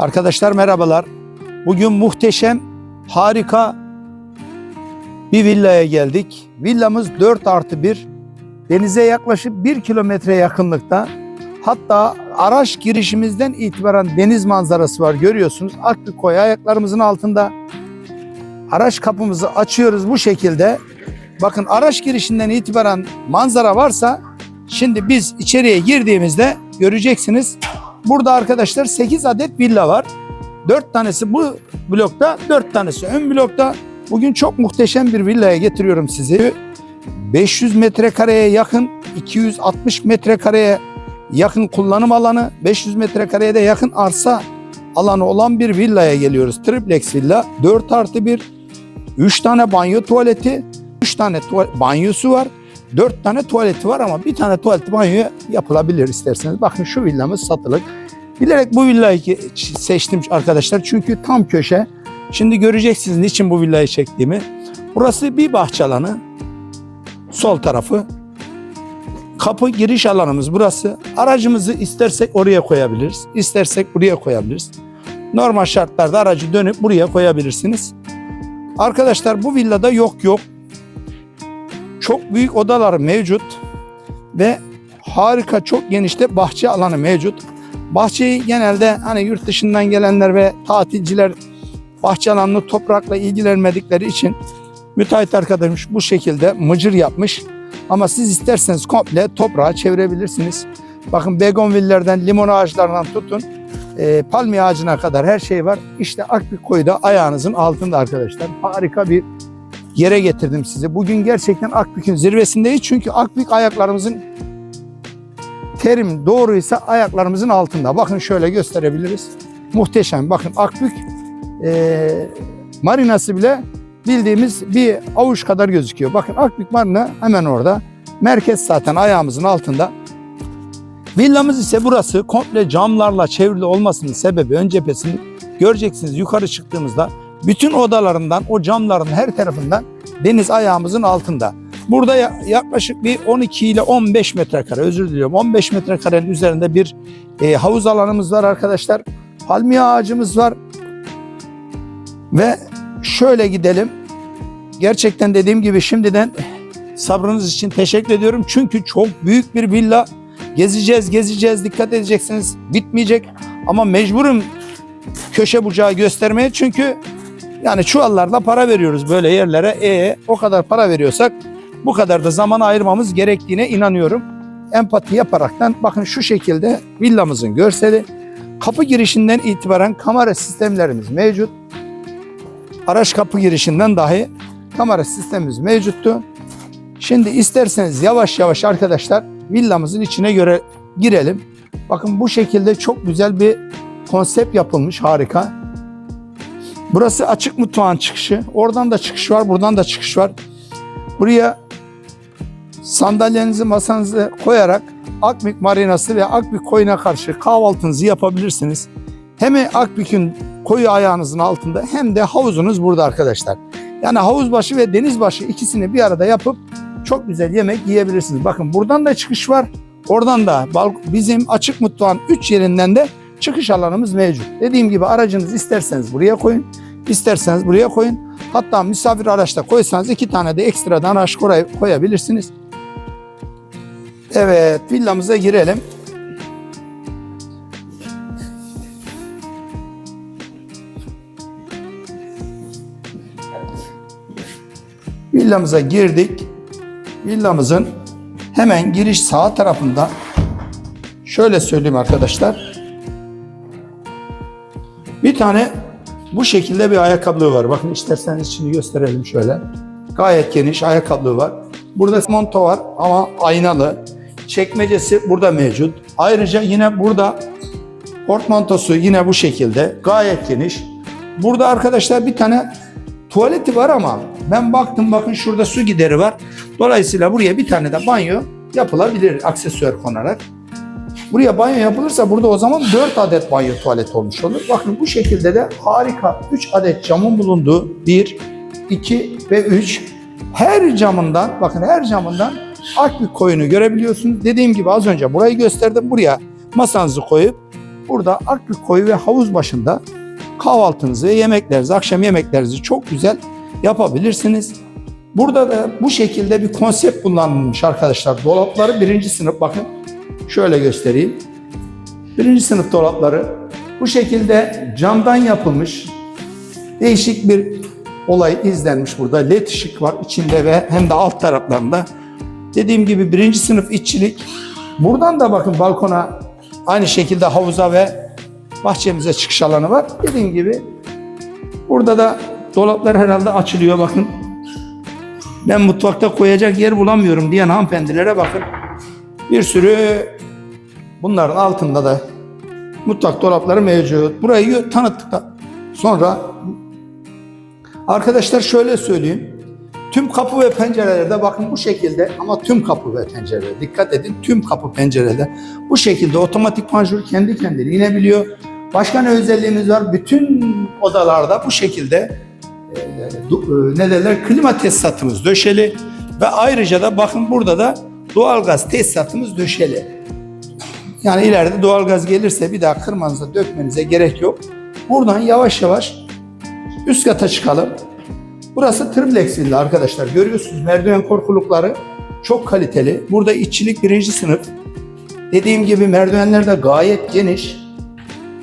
Arkadaşlar merhabalar. Bugün muhteşem, harika bir villaya geldik. Villamız 4 artı 1. Denize yaklaşık 1 kilometre yakınlıkta. Hatta araç girişimizden itibaren deniz manzarası var görüyorsunuz. Akbikoy ayaklarımızın altında. Araç kapımızı açıyoruz bu şekilde. Bakın araç girişinden itibaren manzara varsa şimdi biz içeriye girdiğimizde göreceksiniz. Burada arkadaşlar 8 adet villa var. 4 tanesi bu blokta, 4 tanesi ön blokta. Bugün çok muhteşem bir villaya getiriyorum sizi. 500 metrekareye yakın, 260 metrekareye yakın kullanım alanı, 500 metrekareye de yakın arsa alanı olan bir villaya geliyoruz. Triplex villa, 4 artı 1, 3 tane banyo tuvaleti, 3 tane tuval- banyosu var. 4 tane tuvaleti var ama bir tane tuvalet banyo yapılabilir isterseniz. Bakın şu villamız satılık. Bilerek bu villayı seçtim arkadaşlar çünkü tam köşe. Şimdi göreceksiniz niçin bu villayı çektiğimi. Burası bir bahçe alanı. Sol tarafı. Kapı giriş alanımız burası. Aracımızı istersek oraya koyabiliriz. istersek buraya koyabiliriz. Normal şartlarda aracı dönüp buraya koyabilirsiniz. Arkadaşlar bu villada yok yok. Çok büyük odalar mevcut ve harika çok genişte bahçe alanı mevcut. Bahçeyi genelde hani yurt dışından gelenler ve tatilciler bahçe alanını toprakla ilgilenmedikleri için müteahhit arkadaşımız bu şekilde mıcır yapmış. Ama siz isterseniz komple toprağa çevirebilirsiniz. Bakın begonvillerden, limon ağaçlarından tutun e, palmiye ağacına kadar her şey var. İşte Akbük Koyu da ayağınızın altında arkadaşlar. Harika bir yere getirdim sizi. Bugün gerçekten Akbük'ün zirvesindeyiz. Çünkü Akbük ayaklarımızın terim doğruysa ayaklarımızın altında. Bakın şöyle gösterebiliriz. Muhteşem. Bakın Akbük e, marinası bile bildiğimiz bir avuç kadar gözüküyor. Bakın Akbük Marina hemen orada. Merkez zaten ayağımızın altında. Villamız ise burası komple camlarla çevrili olmasının sebebi ön cephesini göreceksiniz yukarı çıktığımızda bütün odalarından o camların her tarafından deniz ayağımızın altında. Burada ya- yaklaşık bir 12 ile 15 metrekare özür diliyorum 15 metrekarenin üzerinde bir e, havuz alanımız var arkadaşlar. Palmiye ağacımız var. Ve şöyle gidelim. Gerçekten dediğim gibi şimdiden sabrınız için teşekkür ediyorum. Çünkü çok büyük bir villa. Gezeceğiz, gezeceğiz. Dikkat edeceksiniz. Bitmeyecek. Ama mecburum köşe bucağı göstermeye. Çünkü yani çuvallarla para veriyoruz böyle yerlere. E o kadar para veriyorsak bu kadar da zaman ayırmamız gerektiğine inanıyorum. Empati yaparaktan bakın şu şekilde villamızın görseli. Kapı girişinden itibaren kamera sistemlerimiz mevcut. Araç kapı girişinden dahi kamera sistemimiz mevcuttu. Şimdi isterseniz yavaş yavaş arkadaşlar villamızın içine göre girelim. Bakın bu şekilde çok güzel bir konsept yapılmış harika. Burası açık mutfağın çıkışı. Oradan da çıkış var, buradan da çıkış var. Buraya sandalyenizi masanızı koyarak Akbük Marinası ve Akbük koyuna karşı kahvaltınızı yapabilirsiniz. Hem Akbük'ün koyu ayağınızın altında hem de havuzunuz burada arkadaşlar. Yani havuz başı ve deniz başı ikisini bir arada yapıp çok güzel yemek yiyebilirsiniz. Bakın buradan da çıkış var. Oradan da bizim açık mutfağın 3 yerinden de çıkış alanımız mevcut. Dediğim gibi aracınızı isterseniz buraya koyun, isterseniz buraya koyun. Hatta misafir araçta koysanız iki tane de ekstradan araç koy- koyabilirsiniz. Evet villamıza girelim. Villamıza girdik. Villamızın hemen giriş sağ tarafında şöyle söyleyeyim arkadaşlar. Bir tane bu şekilde bir ayakkabılığı var. Bakın isterseniz içini gösterelim şöyle. Gayet geniş ayakkabılığı var. Burada monto var ama aynalı. Çekmecesi burada mevcut. Ayrıca yine burada portmantosu yine bu şekilde. Gayet geniş. Burada arkadaşlar bir tane tuvaleti var ama ben baktım bakın şurada su gideri var. Dolayısıyla buraya bir tane de banyo yapılabilir aksesuar konarak. Buraya banyo yapılırsa burada o zaman 4 adet banyo tuvalet olmuş olur. Bakın bu şekilde de harika 3 adet camın bulunduğu 1, 2 ve 3 her camından bakın her camından Akbük koyunu görebiliyorsunuz. Dediğim gibi az önce burayı gösterdim. Buraya masanızı koyup burada Akbük Koyu ve havuz başında kahvaltınızı ve yemeklerinizi, akşam yemeklerinizi çok güzel yapabilirsiniz. Burada da bu şekilde bir konsept kullanılmış arkadaşlar. Dolapları birinci sınıf bakın. Şöyle göstereyim. Birinci sınıf dolapları bu şekilde camdan yapılmış değişik bir olay izlenmiş burada. LED ışık var içinde ve hem de alt taraflarında. Dediğim gibi birinci sınıf işçilik. Buradan da bakın balkona aynı şekilde havuza ve bahçemize çıkış alanı var. Dediğim gibi burada da dolaplar herhalde açılıyor bakın. Ben mutfakta koyacak yer bulamıyorum diyen hanımefendilere bakın. Bir sürü bunların altında da mutfak dolapları mevcut. Burayı tanıttık sonra arkadaşlar şöyle söyleyeyim. Tüm kapı ve pencerelerde bakın bu şekilde ama tüm kapı ve pencerelerde dikkat edin tüm kapı pencerelerde bu şekilde otomatik panjur kendi kendine inebiliyor. Başka ne özelliğimiz var? Bütün odalarda bu şekilde e, e, ne derler klima tesisatımız döşeli ve ayrıca da bakın burada da doğalgaz tesisatımız döşeli. Yani ileride doğalgaz gelirse bir daha kırmanıza dökmenize gerek yok. Buradan yavaş yavaş üst kata çıkalım. Burası triplex villa arkadaşlar. Görüyorsunuz merdiven korkulukları çok kaliteli. Burada işçilik birinci sınıf. Dediğim gibi merdivenler de gayet geniş.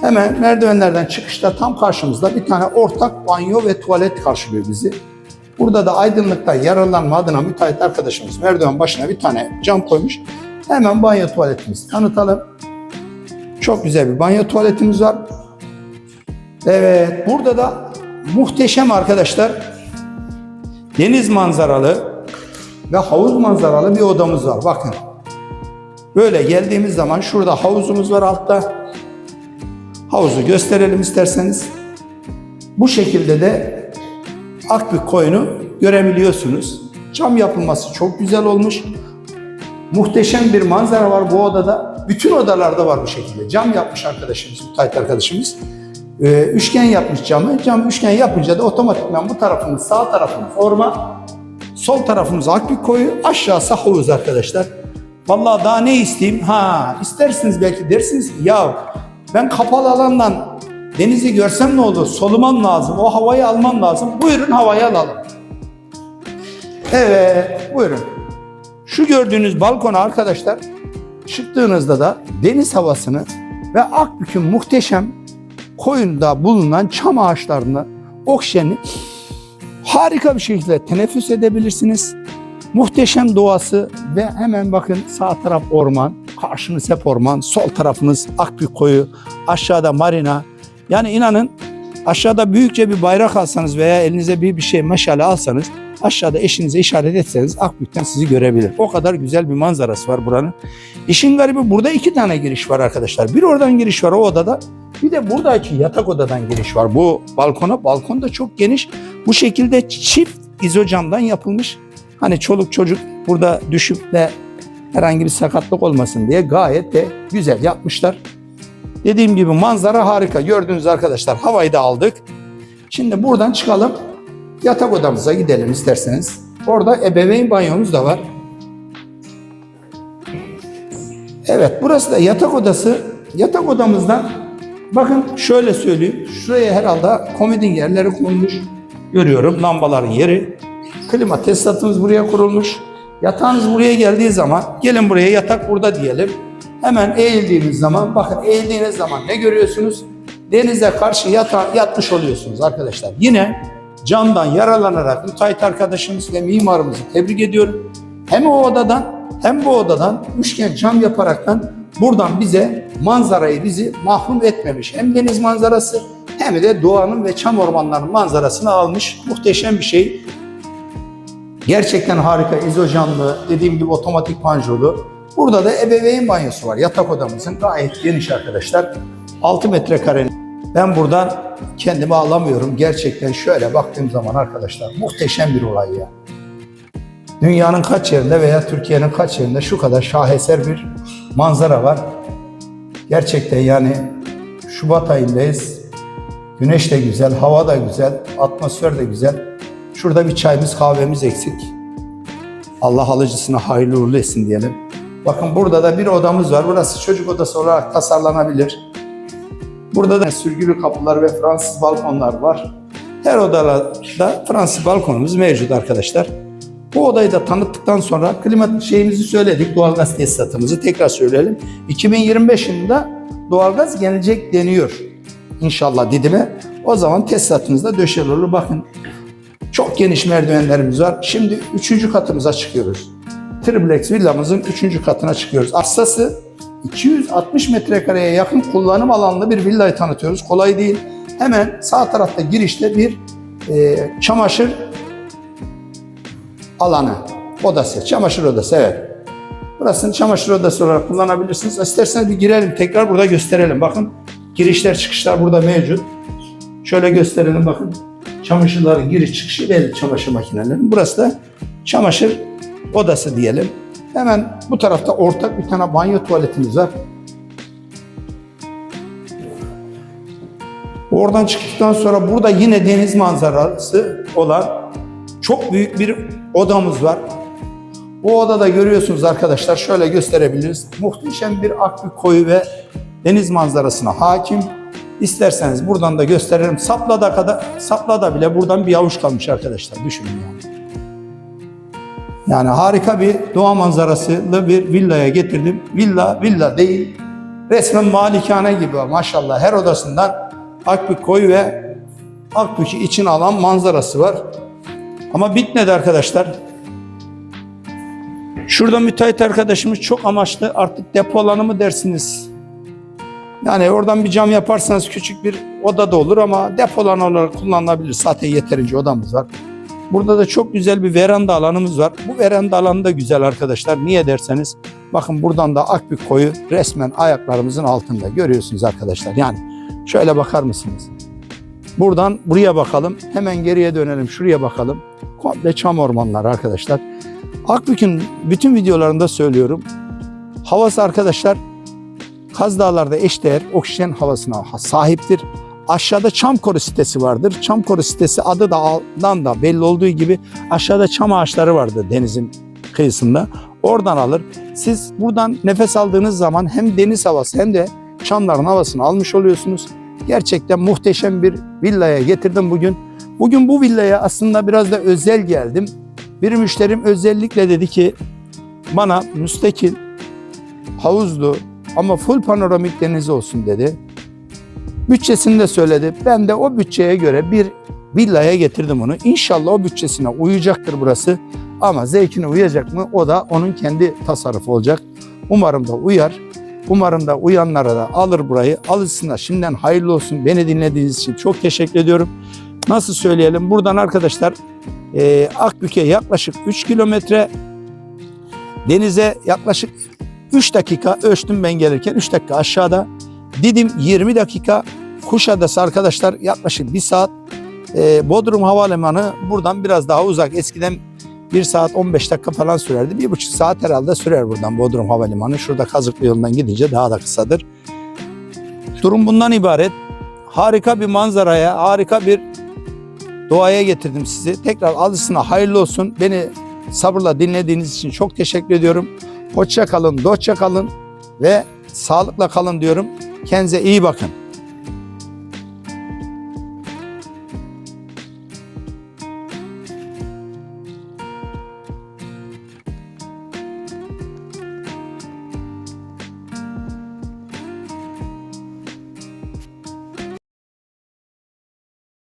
Hemen merdivenlerden çıkışta tam karşımızda bir tane ortak banyo ve tuvalet karşılıyor bizi. Burada da aydınlıktan yararlanma adına müteahhit arkadaşımız merdiven başına bir tane cam koymuş. Hemen banyo tuvaletimizi tanıtalım. Çok güzel bir banyo tuvaletimiz var. Evet, burada da muhteşem arkadaşlar deniz manzaralı ve havuz manzaralı bir odamız var. Bakın. Böyle geldiğimiz zaman şurada havuzumuz var altta. Havuzu gösterelim isterseniz. Bu şekilde de Akbük koyunu görebiliyorsunuz. Cam yapılması çok güzel olmuş. Muhteşem bir manzara var bu odada. Bütün odalarda var bu şekilde. Cam yapmış arkadaşımız, müteahhit arkadaşımız. Ee, üçgen yapmış camı. Cam üçgen yapınca da otomatikman bu tarafımız sağ tarafımız orman, sol tarafımız Akbük koyu, aşağısı havuz arkadaşlar. Vallahi daha ne isteyeyim? Ha, istersiniz belki dersiniz ya ben kapalı alandan denizi görsem ne olur? Solumam lazım, o havayı almam lazım. Buyurun havayı alalım. Evet, buyurun. Şu gördüğünüz balkona arkadaşlar çıktığınızda da deniz havasını ve Akbük'ün muhteşem koyunda bulunan çam ağaçlarını, oksijeni harika bir şekilde teneffüs edebilirsiniz. Muhteşem doğası ve hemen bakın sağ taraf orman, karşınız hep orman, sol tarafınız Akbük koyu, aşağıda marina. Yani inanın aşağıda büyükçe bir bayrak alsanız veya elinize bir bir şey meşale alsanız aşağıda eşinize işaret etseniz Akbük'ten sizi görebilir. O kadar güzel bir manzarası var buranın. İşin garibi burada iki tane giriş var arkadaşlar. Bir oradan giriş var o odada. Bir de buradaki yatak odadan giriş var. Bu balkona. Balkon da çok geniş. Bu şekilde çift izocamdan yapılmış. Hani çoluk çocuk burada düşüp de herhangi bir sakatlık olmasın diye gayet de güzel yapmışlar. Dediğim gibi manzara harika. Gördüğünüz arkadaşlar havayı da aldık. Şimdi buradan çıkalım. Yatak odamıza gidelim isterseniz. Orada ebeveyn banyomuz da var. Evet burası da yatak odası. Yatak odamızdan bakın şöyle söyleyeyim. Şuraya herhalde komodin yerleri konmuş. Görüyorum lambaların yeri. Klima tesisatımız buraya kurulmuş. Yatağınız buraya geldiği zaman gelin buraya yatak burada diyelim. Hemen eğildiğiniz zaman bakın eğildiğiniz zaman ne görüyorsunuz? Denize karşı yata, yatmış oluyorsunuz arkadaşlar. Yine camdan yararlanarak müteahhit arkadaşımız ve mimarımızı tebrik ediyorum. Hem o odadan hem bu odadan üçgen cam yaparaktan buradan bize manzarayı bizi mahrum etmemiş. Hem deniz manzarası hem de doğanın ve çam ormanlarının manzarasını almış. Muhteşem bir şey. Gerçekten harika izocamlı, dediğim gibi otomatik panjurlu. Burada da ebeveyn banyosu var. Yatak odamızın gayet geniş arkadaşlar. 6 metrekare. Ben buradan kendimi alamıyorum. Gerçekten şöyle baktığım zaman arkadaşlar muhteşem bir olay ya. Dünyanın kaç yerinde veya Türkiye'nin kaç yerinde şu kadar şaheser bir manzara var. Gerçekten yani Şubat ayındayız. Güneş de güzel, hava da güzel, atmosfer de güzel. Şurada bir çayımız kahvemiz eksik. Allah alıcısına hayırlı uğurlu etsin diyelim. Bakın burada da bir odamız var. Burası çocuk odası olarak tasarlanabilir. Burada da sürgülü kapılar ve Fransız balkonlar var. Her odada Fransız balkonumuz mevcut arkadaşlar. Bu odayı da tanıttıktan sonra klima şeyimizi söyledik. Doğalgaz tesisatımızı tekrar söyleyelim. 2025 yılında doğalgaz gelecek deniyor. İnşallah Didim'e. O zaman tesisatımız da döşeli olur. Bakın çok geniş merdivenlerimiz var. Şimdi üçüncü katımıza çıkıyoruz. Triplex villamızın üçüncü katına çıkıyoruz. Arsası 260 metrekareye yakın kullanım alanlı bir villayı tanıtıyoruz. Kolay değil. Hemen sağ tarafta girişte bir e, çamaşır alanı, odası, çamaşır odası evet. Burasını çamaşır odası olarak kullanabilirsiniz. İsterseniz bir girelim tekrar burada gösterelim. Bakın girişler çıkışlar burada mevcut. Şöyle gösterelim bakın. Çamaşırların giriş çıkışı belli çamaşır makinelerinin. Burası da çamaşır odası diyelim. Hemen bu tarafta ortak bir tane banyo tuvaletimiz var. Oradan çıktıktan sonra burada yine deniz manzarası olan çok büyük bir odamız var. Bu odada görüyorsunuz arkadaşlar şöyle gösterebiliriz. Muhteşem bir aklı koyu ve deniz manzarasına hakim. İsterseniz buradan da gösterelim. Saplada kadar Saplada bile buradan bir avuç kalmış arkadaşlar. Düşünün yani. Yani harika bir doğa manzarasıyla bir villaya getirdim. Villa villa değil. Resmen malikane gibi maşallah her odasından akbük koyu ve akbükü için alan manzarası var. Ama bitmedi arkadaşlar. Şurada müteahhit arkadaşımız çok amaçlı artık depo alanı mı dersiniz? Yani oradan bir cam yaparsanız küçük bir oda da olur ama depo alanı olarak kullanılabilir. Zaten yeterince odamız var. Burada da çok güzel bir veranda alanımız var. Bu veranda alanı da güzel arkadaşlar. Niye derseniz bakın buradan da Akbük koyu resmen ayaklarımızın altında görüyorsunuz arkadaşlar. Yani şöyle bakar mısınız? Buradan buraya bakalım. Hemen geriye dönelim. Şuraya bakalım. Komple çam ormanları arkadaşlar. Akbük'ün bütün videolarında söylüyorum. Havası arkadaşlar Kaz Dağlar'da eşdeğer oksijen havasına sahiptir. Aşağıda Çamkoru sitesi vardır. Çamkoru sitesi adı da altından da belli olduğu gibi aşağıda çam ağaçları vardır denizin kıyısında. Oradan alır. Siz buradan nefes aldığınız zaman hem deniz havası hem de çamların havasını almış oluyorsunuz. Gerçekten muhteşem bir villaya getirdim bugün. Bugün bu villaya aslında biraz da özel geldim. Bir müşterim özellikle dedi ki bana müstakil, havuzlu ama full panoramik deniz olsun dedi. Bütçesini de söyledi. Ben de o bütçeye göre bir villaya getirdim onu. İnşallah o bütçesine uyacaktır burası. Ama zevkine uyacak mı o da onun kendi tasarrufu olacak. Umarım da uyar. Umarım da uyanlara da alır burayı. Alışsınlar. Şimdiden hayırlı olsun. Beni dinlediğiniz için çok teşekkür ediyorum. Nasıl söyleyelim? Buradan arkadaşlar e, Akbük'e yaklaşık 3 kilometre denize yaklaşık 3 dakika ölçtüm ben gelirken 3 dakika aşağıda. Didim 20 dakika. Kuşadası arkadaşlar yaklaşık 1 saat. E, Bodrum Havalimanı buradan biraz daha uzak. Eskiden 1 saat 15 dakika falan sürerdi. 1,5 saat herhalde sürer buradan Bodrum Havalimanı. Şurada Kazıklı yolundan gidince daha da kısadır. Durum bundan ibaret. Harika bir manzaraya, harika bir doğaya getirdim sizi. Tekrar alışsına hayırlı olsun. Beni sabırla dinlediğiniz için çok teşekkür ediyorum. Hoşça kalın, dostça kalın ve sağlıkla kalın diyorum. Kendinize iyi bakın.